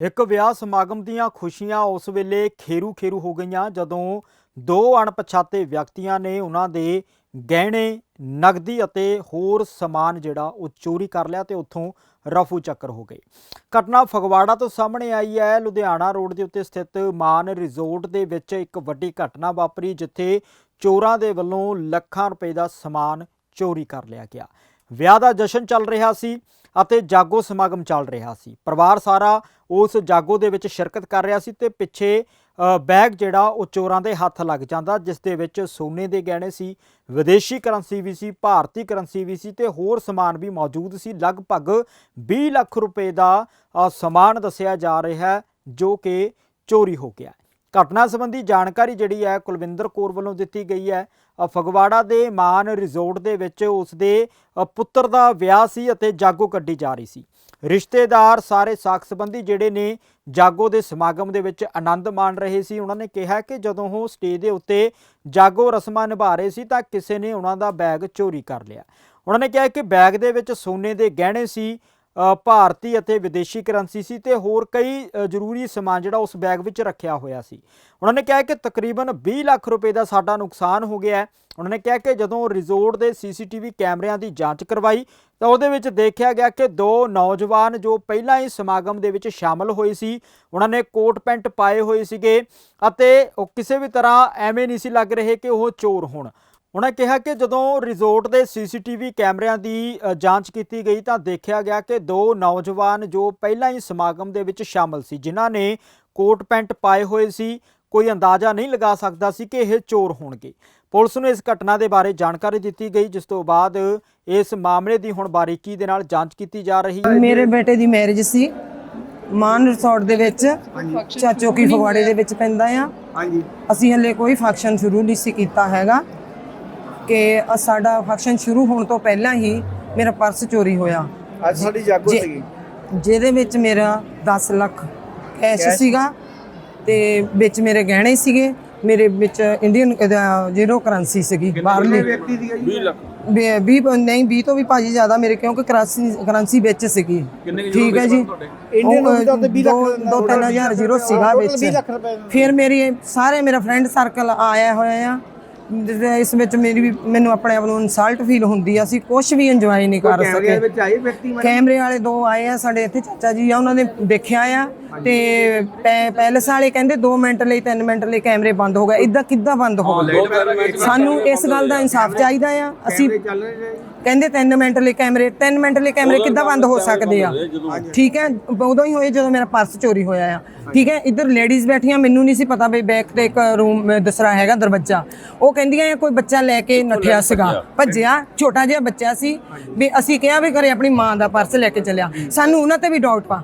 ਇੱਕ ਵਿਆਹ ਸਮਾਗਮ ਦੀਆਂ ਖੁਸ਼ੀਆਂ ਉਸ ਵੇਲੇ ਖੇਰੂ ਖੇਰੂ ਹੋ ਗਈਆਂ ਜਦੋਂ ਦੋ ਅਣਪਛਾਤੇ ਵਿਅਕਤੀਆਂ ਨੇ ਉਹਨਾਂ ਦੇ ਗਹਿਣੇ, ਨਗਦੀ ਅਤੇ ਹੋਰ ਸਮਾਨ ਜਿਹੜਾ ਉਹ ਚੋਰੀ ਕਰ ਲਿਆ ਤੇ ਉੱਥੋਂ ਰਫੂ ਚੱਕਰ ਹੋ ਗਏ। ਘਟਨਾ ਫਗਵਾੜਾ ਤੋਂ ਸਾਹਮਣੇ ਆਈ ਹੈ। ਲੁਧਿਆਣਾ ਰੋਡ ਦੇ ਉੱਤੇ ਸਥਿਤ ਮਾਨ ਰਿਜ਼ੋਰਟ ਦੇ ਵਿੱਚ ਇੱਕ ਵੱਡੀ ਘਟਨਾ ਵਾਪਰੀ ਜਿੱਥੇ ਚੋਰਾਂ ਦੇ ਵੱਲੋਂ ਲੱਖਾਂ ਰੁਪਏ ਦਾ ਸਮਾਨ ਚੋਰੀ ਕਰ ਲਿਆ ਗਿਆ। ਵਿਆਹ ਦਾ ਜਸ਼ਨ ਚੱਲ ਰਿਹਾ ਸੀ। ਅਤੇ ਜਾਗੋ ਸਮਾਗਮ ਚੱਲ ਰਿਹਾ ਸੀ। ਪਰਿਵਾਰ ਸਾਰਾ ਉਸ ਜਾਗੋ ਦੇ ਵਿੱਚ ਸ਼ਿਰਕਤ ਕਰ ਰਿਹਾ ਸੀ ਤੇ ਪਿੱਛੇ ਬੈਗ ਜਿਹੜਾ ਉਹ ਚੋਰਾਂ ਦੇ ਹੱਥ ਲੱਗ ਜਾਂਦਾ, ਜਿਸ ਦੇ ਵਿੱਚ ਸੋਨੇ ਦੇ ਗਹਿਣੇ ਸੀ, ਵਿਦੇਸ਼ੀ ਕਰੰਸੀ ਵੀ ਸੀ, ਭਾਰਤੀ ਕਰੰਸੀ ਵੀ ਸੀ ਤੇ ਹੋਰ ਸਮਾਨ ਵੀ ਮੌਜੂਦ ਸੀ। ਲਗਭਗ 20 ਲੱਖ ਰੁਪਏ ਦਾ ਸਮਾਨ ਦੱਸਿਆ ਜਾ ਰਿਹਾ ਹੈ ਜੋ ਕਿ ਚੋਰੀ ਹੋ ਗਿਆ। ਘਟਨਾ ਸੰਬੰਧੀ ਜਾਣਕਾਰੀ ਜਿਹੜੀ ਹੈ ਕੁਲਵਿੰਦਰ ਕੌਰ ਵੱਲੋਂ ਦਿੱਤੀ ਗਈ ਹੈ। ਫਗਵਾੜਾ ਦੇ ਮਾਨ ਰਿਜ਼ੋਰਟ ਦੇ ਵਿੱਚ ਉਸ ਦੇ ਪੁੱਤਰ ਦਾ ਵਿਆਹ ਸੀ ਅਤੇ ਜਾਗੋ ਕੱਢੀ ਜਾ ਰਹੀ ਸੀ। ਰਿਸ਼ਤੇਦਾਰ ਸਾਰੇ ਸਾਖ ਸੰਬੰਧੀ ਜਿਹੜੇ ਨੇ ਜਾਗੋ ਦੇ ਸਮਾਗਮ ਦੇ ਵਿੱਚ ਆਨੰਦ ਮਾਣ ਰਹੇ ਸੀ। ਉਹਨਾਂ ਨੇ ਕਿਹਾ ਕਿ ਜਦੋਂ ਉਹ ਸਟੇਜ ਦੇ ਉੱਤੇ ਜਾਗੋ ਰਸਮਾਂ ਨਿਭਾ ਰਹੇ ਸੀ ਤਾਂ ਕਿਸੇ ਨੇ ਉਹਨਾਂ ਦਾ ਬੈਗ ਚੋਰੀ ਕਰ ਲਿਆ। ਉਹਨਾਂ ਨੇ ਕਿਹਾ ਕਿ ਬੈਗ ਦੇ ਵਿੱਚ ਸੋਨੇ ਦੇ ਗਹਿਣੇ ਸੀ ਭਾਰਤੀ ਅਤੇ ਵਿਦੇਸ਼ੀ ਕਰੰਸੀ ਸੀ ਤੇ ਹੋਰ ਕਈ ਜ਼ਰੂਰੀ ਸਮਾਨ ਜਿਹੜਾ ਉਸ ਬੈਗ ਵਿੱਚ ਰੱਖਿਆ ਹੋਇਆ ਸੀ। ਉਹਨਾਂ ਨੇ ਕਿਹਾ ਕਿ ਤਕਰੀਬਨ 20 ਲੱਖ ਰੁਪਏ ਦਾ ਸਾਡਾ ਨੁਕਸਾਨ ਹੋ ਗਿਆ ਹੈ। ਉਹਨਾਂ ਨੇ ਕਿਹਾ ਕਿ ਜਦੋਂ ਰਿਜ਼ੋਰਟ ਦੇ ਸੀਸੀਟੀਵੀ ਕੈਮਰਿਆਂ ਦੀ ਜਾਂਚ ਕਰਵਾਈ, ਤਾਂ ਉਹਦੇ ਵਿੱਚ ਦੇਖਿਆ ਗਿਆ ਕਿ ਦੋ ਨੌਜਵਾਨ ਜੋ ਪਹਿਲਾਂ ਹੀ ਸਮਾਗਮ ਦੇ ਵਿੱਚ ਸ਼ਾਮਲ ਹੋਏ ਸੀ, ਉਹਨਾਂ ਨੇ ਕੋਟ ਪੈਂਟ ਪਾਏ ਹੋਏ ਸੀਗੇ ਅਤੇ ਉਹ ਕਿਸੇ ਵੀ ਤਰ੍ਹਾਂ ਐਵੇਂ ਨਹੀਂ ਸੀ ਲੱਗ ਰਹੇ ਕਿ ਉਹ ਚੋਰ ਹੋਣ। ਉਹਨਾਂ ਕਿਹਾ ਕਿ ਜਦੋਂ ਰਿਜ਼ੋਰਟ ਦੇ ਸੀਸੀਟੀਵੀ ਕੈਮਰਿਆਂ ਦੀ ਜਾਂਚ ਕੀਤੀ ਗਈ ਤਾਂ ਦੇਖਿਆ ਗਿਆ ਕਿ ਦੋ ਨੌਜਵਾਨ ਜੋ ਪਹਿਲਾਂ ਹੀ ਸਮਾਗਮ ਦੇ ਵਿੱਚ ਸ਼ਾਮਲ ਸੀ ਜਿਨ੍ਹਾਂ ਨੇ ਕੋਟ ਪੈਂਟ ਪਾਏ ਹੋਏ ਸੀ ਕੋਈ ਅੰਦਾਜ਼ਾ ਨਹੀਂ ਲਗਾ ਸਕਦਾ ਸੀ ਕਿ ਇਹ ਚੋਰ ਹੋਣਗੇ। ਪੁਲਿਸ ਨੂੰ ਇਸ ਘਟਨਾ ਦੇ ਬਾਰੇ ਜਾਣਕਾਰੀ ਦਿੱਤੀ ਗਈ ਜਿਸ ਤੋਂ ਬਾਅਦ ਇਸ ਮਾਮਲੇ ਦੀ ਹੁਣ ਬਾਰੀਕੀ ਦੇ ਨਾਲ ਜਾਂਚ ਕੀਤੀ ਜਾ ਰਹੀ ਹੈ। ਮੇਰੇ ਬੇਟੇ ਦੀ ਮੈਰਿਜ ਸੀ। ਮਾਨ ਰਿਸੋਰਟ ਦੇ ਵਿੱਚ ਚਾਚੋ ਕੀ ਫਗਵਾੜੇ ਦੇ ਵਿੱਚ ਪੈਂਦਾ ਆ। ਹਾਂਜੀ। ਅਸੀਂ ਹਲੇ ਕੋਈ ਫੰਕਸ਼ਨ ਸ਼ੁਰੂ ਨਹੀਂ ਸੀ ਕੀਤਾ ਹੈਗਾ। ਕਿ ਅ- ਸਾਡਾ ਫੰਕਸ਼ਨ ਸ਼ੁਰੂ ਹੋਣ ਤੋਂ ਪਹਿਲਾਂ ਹੀ ਮੇਰਾ ਪਰਸ ਚੋਰੀ ਹੋਇਆ। ਅੱਜ ਸਾਡੀ ਜਾਗੋ ਜੇ- ਸੀਗੀ? ਜਿਹਦੇ ਵਿੱਚ ਮੇਰਾ 10 ਲੱਖ ਕੈਸ਼ ਸੀਗਾ ਤੇ ਵਿੱਚ ਮੇਰੇ ਗਹਿਣੇ ਸੀਗੇ ਮੇਰੇ ਵਿੱਚ ਇੰਡੀਅਨ ਜ਼ੀਰੋ ਕਰੰਸੀ ਸੀਗੀ ਬਾਹਰਲੀ। ਵਿਅਕਤੀ ਦੀ ਜੀ? 20 ਲੱਖ। 20 ਨਹੀਂ 20 ਤੋਂ ਵੀ ਭਾਜੀ ਜ਼ਿਆਦਾ ਮੇਰੇ ਕਿਉਂਕਿ ਕਰੰਸੀ ਕਰੰਸੀ ਵਿੱਚ ਸੀਗੀ। ਠੀਕ ਹੈ ਜੀ। ਇੰਡੀਅਨ ਉਹ, ਰੁਪਏ ਦਾ ਤੇ 20 ਲੱਖ ਦੋ- ਦੋ ਤਿੰਨ ਹਜ਼ਾਰ ਜ਼ੀਰੋ ਸੀਗਾ Total ਵਿੱਚ। 20 ਲੱਖ ਰੁਪਏ। ਦਾ। ਫਿਰ ਮੇਰੀ ਸਾਰੇ ਮੇਰਾ ਫਰੈਂਡ ਸਰਕਲ ਆਇਆ ਹੋਇਆ ਆ। ਇਸ ਵਿੱਚ ਮੇਰੀ ਵੀ ਮੈਨੂੰ ਆਪਣੇ ਆਪ ਨੂੰ ਇਨਸਲਟ ਫੀਲ ਹੁੰਦੀ ਆ ਅਸੀਂ ਕੁਝ ਵੀ ਇੰਜੋਏ ਨਹੀਂ ਕਰ ਕੈਮਰੇ ਸਕੇ। ਵਿੱਚ ਆਏ ਵਿਅਕਤੀ ਮੈਂ ਕੈਮਰੇ ਵਾਲੇ ਦੋ ਆਏ ਆ ਸਾਡੇ ਇੱਥੇ ਚਾਚਾ ਜੀ ਆ ਉਹਨਾਂ ਨੇ ਦੇਖਿਆ ਆ ਤੇ ਪੈਲਸ ਵਾਲੇ ਕਹਿੰਦੇ 2 ਮਿੰਟ ਲਈ 3 ਮਿੰਟ ਲਈ ਕੈਮਰੇ ਬੰਦ ਹੋ ਗਏ। ਇਦਾਂ ਕਿੱਦਾਂ ਬੰਦ ਹੋ ਗਏ? ਸਾਨੂੰ ਇਸ ਗੱਲ ਦਾ ਇਨਸਾਫ ਚਾਹੀਦਾ ਆ। ਅਸੀਂ ਕਹਿੰਦੇ 3 ਮਿੰਟ ਲਈ ਕੈਮਰੇ 3 ਮਿੰਟ ਲਈ ਕੈਮਰੇ ਕਿੱਦਾਂ ਬੰਦ ਹੋ ਸਕਦੇ ਆ? ਠੀਕ ਹੈ ਉਦੋਂ ਹੀ ਹੋਏ ਜਦੋਂ ਮੇਰਾ ਪਰਸ ਚੋਰੀ ਹੋਇਆ ਆ। ਠੀਕ ਹੈ ਇੱਧਰ ਲੇਡੀਜ਼ ਬੈਠੀਆਂ ਮੈਨੂੰ ਨਹੀਂ ਸੀ ਪਤਾ ਵੀ ਬੈਕ ਤੇ ਇੱਕ ਰੂਮ ਦੂਸਰਾ ਹੈਗਾ ਦਰਵਾਜ਼ਾ। ਉਹ ਕਹਿੰਦੀਆਂ ਕੋਈ ਬੱਚਾ ਲੈ ਕੇ ਨੱਠਿਆ ਸੀਗਾ। ਭੱਜਿਆ। ਛੋਟਾ ਜਿਹਾ ਬੱਚਾ ਸੀ ਵੀ ਅਸੀਂ ਕਿਹਾ ਵੀ ਘਰੇ ਆਪਣੀ ਮਾਂ ਦਾ ਪਰਸ ਲੈ ਕੇ ਚੱਲਿਆ। ਸਾਨੂੰ ਉਹਨਾਂ ਤੇ ਵੀ ਡਾਊਟ ਪਾ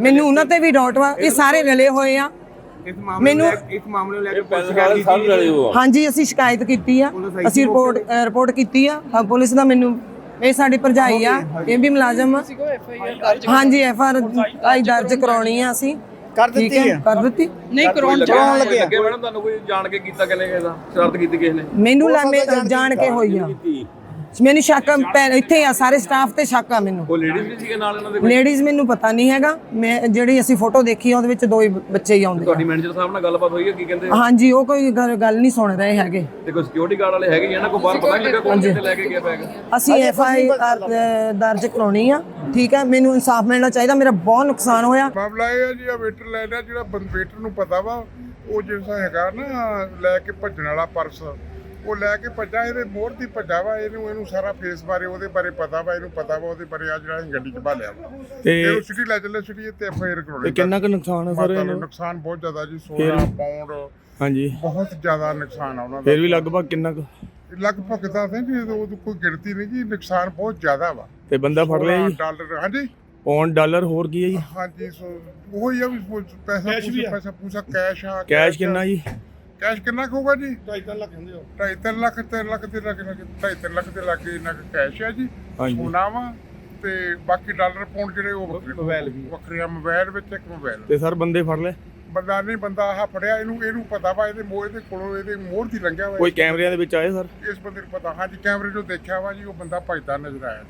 ਮੈਨੂੰ ਉਹਨਾਂ ਤੇ ਵੀ ਡਾਊਟ ਵਾ ਇਹ ਸਾਰੇ ਰਲੇ ਹੋਏ ਆ। ਇਸ ਮਾਮਲੇ ਮੈਨੂੰ- ਇਸ ਮਾਮਲੇ ਨੂੰ ਲੈ ਕੇ ਪੁਲਿਸ ਗੱਲ ਕੀਤੀ ਹਾਂਜੀ ਅਸੀਂ ਸ਼ਿਕਾਇਤ ਕੀਤੀ ਆ। ਅਸੀਂ ਰਿਪੋਰਟ ਰਿਪੋਰਟ ਕੀਤੀ ਆ। ਪੁਲਿਸ ਦਾ ਮੈਨੂੰ ਇਹ ਸਾਡੀ ਭਰਜਾਈ ਆ। ਇਹ ਵੀ ਮੁਲਾਜ਼ਮ ਆ। ਹਾਂਜੀ ਐਫ ਆਰ ਆਈ ਦਰਜ ਕਰਾਉਣੀ ਆ ਅਸੀਂ। ਕਰ ਠੀਕ ਦਿੱਤੀ ਹੈ? ਹੈ। ਕਰ ਦਿੱਤੀ? ਨਹੀਂ ਕਰਾਉਣ ਕਰਾਉਣ ਲੱਗੇ ਆ। ਲੱਗੇ ਮੈਡਮ ਤੁਹਾਨੂੰ ਕੋਈ ਜਾਣ ਕੇ ਕੀਤਾ ਕਿਨੇ ਕਿਸੇ ਦਾ ਸ਼ਰਾਰਤ ਕੀਤੀ ਕਿਸੇ ਨੇ? ਮੈਨੂੰ ਲਾ ਮੈਂ ਜਾਣ ਕੇ ਹੋਈ ਆ। ਮੈਨੂੰ ਸ਼ੱਕ ਆ, ਇੱਥੇ ਆ ਸਾਰੇ ਸਟਾਫ ਤੇ ਸ਼ੱਕ ਆ ਮੈਨੂੰ। ਉਹ ਲੇਡੀਜ਼ ਵੀ ਸੀਗੇ ਨਾਲ ਇਹਨਾਂ ਦੇ ਲੇਡੀਜ਼ ਮੈਨੂੰ ਪਤਾ ਨਹੀਂ ਹੈਗਾ। ਮੈਂ ਜਿਹੜੀ ਅਸੀਂ ਫੋਟੋ ਦੇਖੀ ਆ ਉਹਦੇ ਵਿੱਚ ਦੋ ਹੀ ਬੱਚੇ ਹੀ ਆਉਂਦੇ ਆ। ਤੁਹਾਡੀ ਮੈਨੇਜਰ ਸਾਹਿਬ ਨਾਲ ਗੱਲਬਾਤ ਹੋਈ ਹੈ ਕੀ ਕਹਿੰਦੇ? ਹਾਂਜੀ ਉਹ ਕੋਈ ਗੱਲ ਗੱਲ ਨਹੀਂ ਸੁਣ ਰਹੇ ਹੈਗੇ। ਤੇ ਕੋਈ ਸਿਕਿਉਰਿਟੀ ਗਾਰਡ ਵਾਲੇ ਹੈਗੇ ਇਹਨਾਂ ਕੋ ਬਾਹਰ ਪਤਾ ਨਹੀਂ ਲੱਗਾ ਕੌਣ ਕਿੱਥੇ ਲੈ ਕੇ ਗਿਆ ਬੈਗ ਅਸੀਂ ਐਫ ਆਈ ਆਰ ਦਰਜ ਕਰਾਉਣੀ ਆ ਠੀਕ ਹੈ ਮੈਨੂੰ ਇਨਸਾਫ ਮਿਲਣਾ ਚਾਹੀਦਾ ਮੇਰਾ ਬਹੁਤ ਨੁਕਸਾਨ ਹੋਇਆ। ਮਾਮਲਾ ਇਹ ਹੈ ਜੀ ਆ ਵੇਟਰ ਲੈਣਾ ਜਿਹੜਾ ਬੰਦ ਵੇਟਰ ਨੂੰ ਪਤਾ ਵਾ ਉਹ ਜਿਹੜਾ ਹੈਗਾ ਨਾ ਲੈ ਕੇ ਭੱਜਣ ਵਾਲਾ ਪਰਸ। ਉਹ ਲੈ ਕੇ ਭੱਜਾ ਇਹਦੇ ਮੋਹਰ ਦੀ ਭੱਜਾ ਵਾ ਇਹਨੂੰ ਇਹਨੂੰ ਸਾਰਾ ਫੇਸ ਬਾਰੇ ਉਹਦੇ ਬਾਰੇ ਪਤਾ ਵਾ ਇਹਨੂੰ ਪਤਾ ਵਾ ਉਹਦੇ ਬਾਰੇ ਆ ਜਿਹੜਾ ਅਸੀਂ ਗੱਡੀ 'ਚ ਭਾਲਿਆ ਵਾ। ਤੇ ਉਹ ਸਿਟੀ ਲੈ ਚੱਲੇ ਸਿਟੀ ਤੇ ਐਫ ਆਈ ਆਰ ਕਰਾਉਣੀ ਕਿੰਨਾ ਕੁ ਨੁਕਸਾਨ ਹੈ ਸਰ ਇਹਨਾਂ? ਨੁਕਸਾਨ ਬਹੁਤ ਜ਼ਿਆਦਾ ਜੀ 16 ਪਾਉਂਡ ਹਾਂਜੀ। ਬਹੁਤ ਜ਼ਿਆਦਾ ਨੁਕਸਾਨ ਆ ਉਹਨਾਂ ਫਿਰ ਦਾ ਵੀ ਲਗਭਗ ਕਿੰਨਾ ਕੁ? ਲਗਭਗ ਤਾਂ ਨਹੀਂ ਜੀ ਉਹ ਕੋਈ ਗਿਣਤੀ ਨਹੀਂ ਜੀ ਨੁਕਸਾਨ ਬਹੁਤ ਜ਼ਿਆਦਾ ਵਾ। ਤੇ ਬੰਦਾ ਫੜ ਲਿਆ ਜੀ? ਡਾਲਰ ਹਾਂਜੀ? ਪੌਂਡ ਡਾਲਰ ਹੋਰ ਕੀ ਹੈ ਜੀ? ਹਾਂਜੀ ਸੋ ਉਹ ਹੀ ਆ ਵੀ ਪੈਸਾ ਪੂਸਾ ਪੈਸਾ ਪੂਸਾ ਕੈਸ਼ ਆ ਕੈਸ਼ ਕਿੰਨਾ ਜੀ? ਕੈਸ਼ ਕਿੰਨਾ ਕੁ ਹੋਊਗਾ ਜੀ? 2.5 ਲੱਖ ਹੁੰਦੇ ਹੋ 2.5 ਲੱਖ 3 ਲੱਖ ਦੇ ਲੱਖ 2.5 ਲੱਖ ਦੇ ਲੱਗੇ ਇੰਨਾ ਕੁ ਕੈਸ਼ ਹੈ ਜੀ। ਹਾਂਜੀ। ਸੋਨਾ ਵਾ ਤੇ ਬਾਕੀ ਡਾਲਰ ਪਾਉਂਡ ਜਿਹੜੇ ਉਹ ਵੱਖਰੇ ਮੋਬਾਈਲ ਵੀ। ਵੱਖਰੇ ਆ ਮੋਬਾਈਲ ਵਿੱਚ ਇੱਕ ਮੋਬਾਈਲ ਤੇ ਸਰ ਬੰਦੇ ਫੜ ਲਏ? ਬੰਦਾ ਨਹੀਂ ਬੰਦਾ ਆਹ ਫੜਿਆ ਇਹਨੂੰ ਇਹਨੂੰ ਪਤਾ ਵਾ ਇਹਦੇ ਮੋਹ ਇਹਦੇ ਕੋਲੋਂ ਇਹਦੇ ਮੋਹਰ ਦੀ ਲੰਘਿਆ ਵਾ। ਕੋਈ ਕੈਮਰਿਆਂ ਦੇ ਵਿੱਚ ਆਏ ਸਰ? ਇਸ ਬੰਦੇ ਨੂੰ ਪਤਾ ਹਾਂਜੀ ਕੈਮਰੇ 'ਚੋਂ ਦੇਖਿਆ ਵਾ ਜੀ ਉਹ ਬੰਦਾ ਭੱਜਦਾ ਨਜ਼ਰ ਆਇਆ।